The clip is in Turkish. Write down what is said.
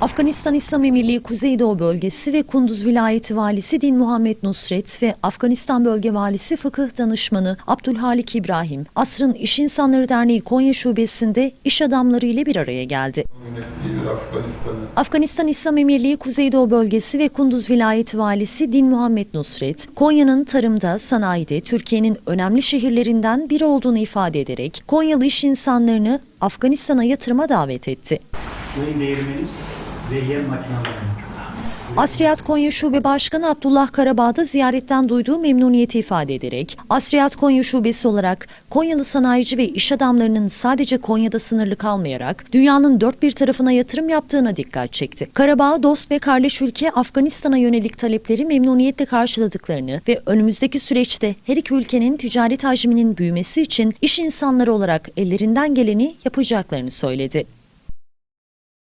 Afganistan İslam Emirliği Kuzeydoğu Bölgesi ve Kunduz Vilayeti Valisi Din Muhammed Nusret ve Afganistan Bölge Valisi Fıkıh Danışmanı Abdülhalik İbrahim, Asrın İş İnsanları Derneği Konya Şubesi'nde iş adamları ile bir araya geldi. Afganistan İslam Emirliği Kuzeydoğu Bölgesi ve Kunduz Vilayeti Valisi Din Muhammed Nusret, Konya'nın tarımda, sanayide Türkiye'nin önemli şehirlerinden biri olduğunu ifade ederek Konyalı iş insanlarını Afganistan'a yatırıma davet etti. Değirmeni ve yem makinaları. Asriyat Konya Şube Başkanı Abdullah Karabağ da ziyaretten duyduğu memnuniyeti ifade ederek, Asriyat Konya Şubesi olarak Konyalı sanayici ve iş adamlarının sadece Konya'da sınırlı kalmayarak dünyanın dört bir tarafına yatırım yaptığına dikkat çekti. Karabağ, dost ve kardeş ülke Afganistan'a yönelik talepleri memnuniyetle karşıladıklarını ve önümüzdeki süreçte her iki ülkenin ticaret hacminin büyümesi için iş insanları olarak ellerinden geleni yapacaklarını söyledi.